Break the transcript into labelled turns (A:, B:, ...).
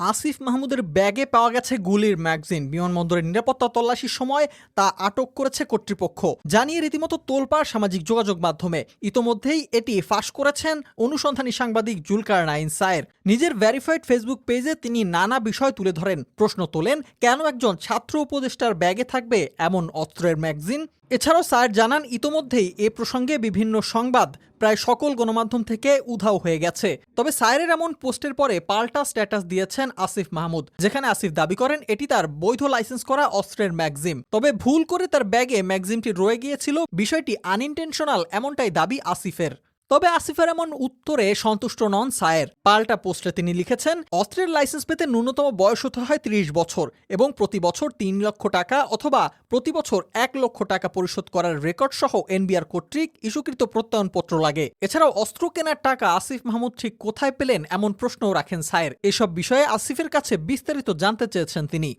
A: আসিফ মাহমুদের ব্যাগে পাওয়া গেছে গুলির ম্যাগজিন। বিমানবন্দরের নিরাপত্তা তল্লাশির সময় তা আটক করেছে কর্তৃপক্ষ। জানিয়ে রীতিমতো তোলপাড় সামাজিক যোগাযোগ মাধ্যমে। ইতোমধ্যেই এটি ফাঁস করেছেন অনুসন্ধানী সাংবাদিক জুলকার নাইন সায়ের। নিজের ভ্যারিফাইড ফেসবুক পেজে তিনি নানা বিষয় তুলে ধরেন। প্রশ্ন তোলেন, কেন একজন ছাত্র উপদেষ্টার ব্যাগে থাকবে এমন অস্ত্রের ম্যাগজিন এছাড়াও স্যার জানান, ইতোমধ্যেই এ প্রসঙ্গে বিভিন্ন সংবাদ, প্রায় সকল গণমাধ্যম থেকে উধাও হয়ে গেছে। তবে সায়েরের এমন পোস্টের পরে পাল্টা স্ট্যাটাস দিয়েছেন আসিফ মাহমুদ, যেখানে আসিফ দাবি করেন, এটি তার বৈধ লাইসেন্স করা অস্ত্রের ম্যাগজিম তবে ভুল করে তার ব্যাগে ম্যাগজিমটি রয়ে গিয়েছিল, বিষয়টি আনইনটেনশনাল এমনটাই দাবি আসিফের। তবে আসিফের এমন উত্তরে সন্তুষ্ট নন সায়ের। পাল্টা পোস্টে তিনি লিখেছেন, অস্ত্রের লাইসেন্স পেতে ন্যূনতম বয়স হতে হয় ত্রিশ বছর এবং প্রতি বছর তিন লক্ষ টাকা অথবা প্রতি বছর এক লক্ষ টাকা পরিশোধ করার রেকর্ড সহ এনবিআর কর্তৃক ইস্যুকৃত প্রত্যয়নপত্র লাগে। এছাড়াও অস্ত্র কেনার টাকা আসিফ মাহমুদ ঠিক কোথায় পেলেন এমন প্রশ্নও রাখেন সায়ের। এসব বিষয়ে আসিফের কাছে বিস্তারিত জানতে চেয়েছেন তিনি।